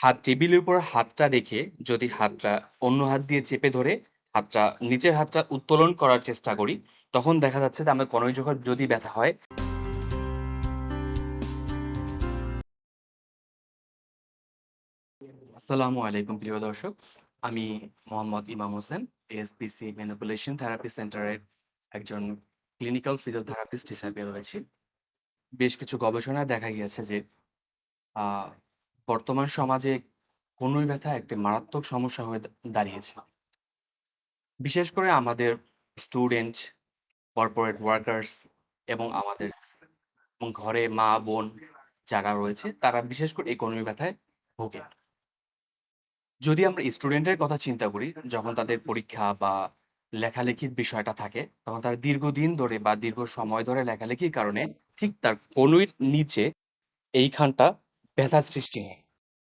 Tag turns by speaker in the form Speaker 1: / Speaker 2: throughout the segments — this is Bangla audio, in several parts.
Speaker 1: হাত, টেবিলের উপর হাতটা রেখে যদি হাতটা অন্য হাত দিয়ে চেপে ধরে হাতটা, নিচের হাতটা উত্তোলন করার চেষ্টা করি, তখন দেখা যাচ্ছে যে আমার কনই যখন যদি ব্যথা হয় আসসালামু আলাইকুম, প্রিয় দর্শক। আমি মোহাম্মদ ইমাম হোসেন এএসপিসি ম্যানিপুলেশন থেরাপি সেন্টারের একজন ক্লিনিক্যাল ফিজিওথেরাপিস্ট হিসাবে রয়েছি। বেশ কিছু গবেষণায় দেখা গিয়েছে যে বর্তমান সমাজে কনুই ব্যথা একটি মারাত্মক সমস্যা হয়ে দাঁড়িয়েছে। বিশেষ করে আমাদের স্টুডেন্ট কর্পোরেট ওয়ার্কার্স এবং আমাদের ঘরে মা, বোন যারা রয়েছে, তারা বিশেষ করে এই কনুই ব্যথায় ভোগে। যদি আমরা স্টুডেন্টের কথা চিন্তা করি, যখন তাদের পরীক্ষা বা লেখালেখির বিষয়টা থাকে, তখন তারা দীর্ঘদিন ধরে বা দীর্ঘ সময় ধরে লেখালেখির কারণে ঠিক তার কনুইর নিচে এইখানটা ব্যথা সৃষ্টি হয়।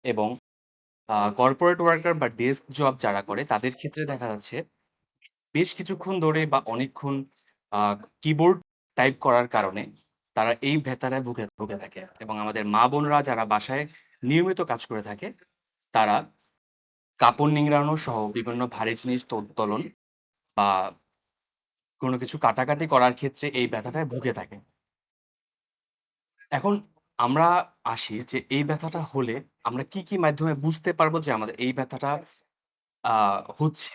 Speaker 1: এবং কর্পোরেট ওয়ার্কার বা ডেস্ক জব যারা করে, তাদের ক্ষেত্রে দেখা যাচ্ছে, বেশ কিছুক্ষণ ধরে বা অনেকক্ষণ কিবোর্ড টাইপ করার কারণে তারা এই ভেতারায় ভুগে ভুগে থাকে। এবং আমাদের মা বোনরা যারা বাসায় নিয়মিত কাজ করে থাকে, তারা কাপড় নিংড়ানো সহ বিভিন্ন ভারী জিনিস তো- উত্তোলন বা কোনো কিছু কাটাকাটি করার ক্ষেত্রে এই ব্যথাটায় ভুগে থাকে। এখন আমরা আসি যে এই ব্যথাটা হলে আমরা কি কি মাধ্যমে বুঝতে পারব যে আমাদের এই ব্যথাটা আহ, হচ্ছে?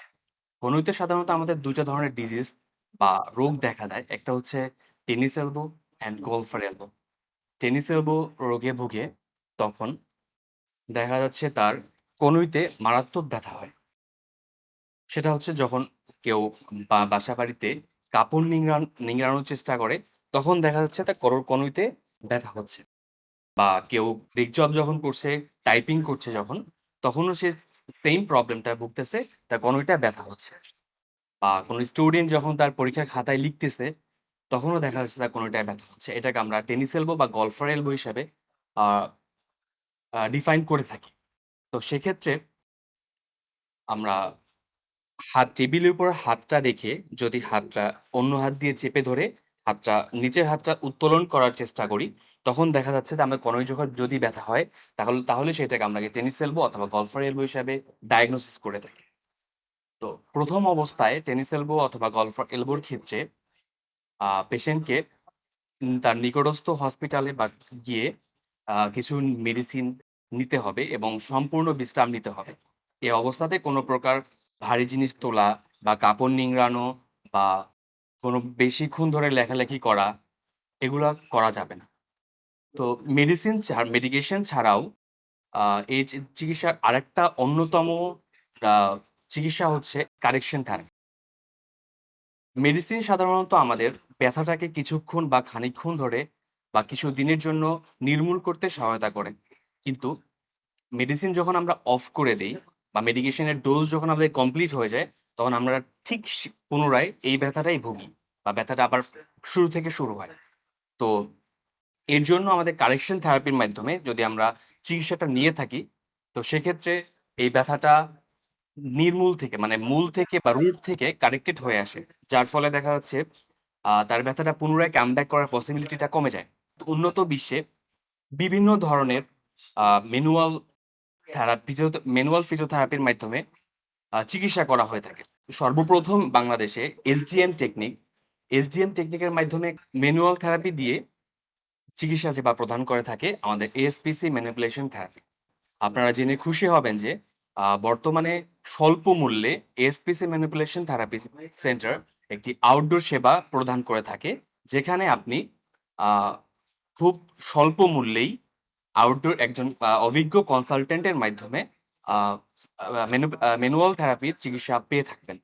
Speaker 1: কনুইতে সাধারণত আমাদের দুইটা ধরনের ডিজিজ বা রোগ দেখা দেয়। একটা হচ্ছে tennis elbow and golfer elbow tennis elbow রোগে ভুগে তখন দেখা যাচ্ছে তার কনুইতে মারাত্মক ব্যথা হয়। সেটা হচ্ছে যখন কেউ বা বাসা বাড়িতে কাপড় নিংড়ান নিংড়ানোর চেষ্টা করে তখন দেখা যাচ্ছে তার করর কনুইতে ব্যথা হচ্ছে। বা কেউ জব যখন করছে টাইপিং করছে যখন, তখনও সে সেম প্রবলেমটা ভুগতেছে, তার কনুইটা ব্যথা হচ্ছে। বা কোনো স্টুডেন্ট যখন তার পরীক্ষার খাতায় লিখতেছে, তখনও দেখা যাচ্ছে তার কোনোটায় ব্যথা হচ্ছে। এটাকে আমরা টেনিস এলবো বা গলফার এলবো হিসাবে ডিফাইন করে থাকি। তো সেক্ষেত্রে আমরা হাত, টেবিলের উপর হাতটা রেখে যদি হাতটা অন্য হাত দিয়ে চেপে ধরে হাতটা, নিচের হাতটা উত্তোলন করার চেষ্টা করি। তখন দেখা যাচ্ছে যে, আমার কনই যখন যদি ব্যথা হয়, তাহলে তাহলে সেটাকে আমরা টেনিস এলবো অথবা গলফার এলবো হিসাবে ডায়াগনোসিস করে থাকি। তো প্রথম অবস্থায় টেনিস এলবো অথবা গলফার এলবোর ক্ষেত্রে পেশেন্টকে তার নিকটস্থ হসপিটালে বা গিয়ে কিছু মেডিসিন নিতে হবে এবং সম্পূর্ণ বিশ্রাম নিতে হবে। এই অবস্থাতে কোনো প্রকার ভারী জিনিস তোলা বা কাপড় নিংড়ানো বা কোনো বেশিক্ষণ ধরে লেখালেখি করা, এগুলা করা যাবে না। তো মেডিসিন ছাড় মেডিকেশন ছাড়াও এই চিকিৎসার আরেকটা অন্যতম চিকিৎসা হচ্ছে কারেকশন থেরাপি মেডিসিন সাধারণত আমাদের ব্যথাটাকে কিছুক্ষণ বা খানিকক্ষণ ধরে বা কিছু দিনের জন্য নির্মূল করতে সহায়তা করে। কিন্তু মেডিসিন যখন আমরা অফ করে দিই বা মেডিকেশনের ডোজ যখন আমাদের কমপ্লিট হয়ে যায় তখন আমরা ঠিক পুনরায় এই ব্যথাটাই ভুগি বা ব্যথাটা আবার শুরু থেকে শুরু হয়। তো এর জন্য আমাদের কারেকশন থেরাপির মাধ্যমে যদি আমরা চিকিৎসাটা নিয়ে থাকি, তো সেক্ষেত্রে এই ব্যথাটা নির্মূল থেকে মানে মূল থেকে বা রুট থেকে কারেক্টেড হয়ে আসে। যার ফলে দেখা যাচ্ছে তার ব্যথাটা পুনরায় কামব্যাক করার পসিবিলিটিটা কমে যায়। উন্নত বিশ্বে বিভিন্ন ধরনের ম্যানুয়াল থেরাপি ম্যানুয়াল ফিজিওথেরাপির মাধ্যমে চিকিৎসা করা হয়ে থাকে। সর্বপ্রথম বাংলাদেশে এসডিএম টেকনিক এসডিএম টেকনিকের মাধ্যমে ম্যানুয়াল থেরাপি দিয়ে চিকিৎসা সেবা প্রদান করে থাকে আমাদের এএসপিসি ম্যানিপুলেশন থেরাপি আপনারা জেনে খুশি হবেন যে বর্তমানে স্বল্প মূল্যে এএসপিসি ম্যানিপুলেশন থেরাপি সেন্টার একটি আউটডোর সেবা প্রদান করে থাকে, যেখানে আপনি খুব স্বল্প মূল্যেই আউটডোর একজন অভিজ্ঞ কনসালটেন্টের মাধ্যমে ম্যানুয়াল থেরাপির চিকিৎসা পেয়ে থাকবেন।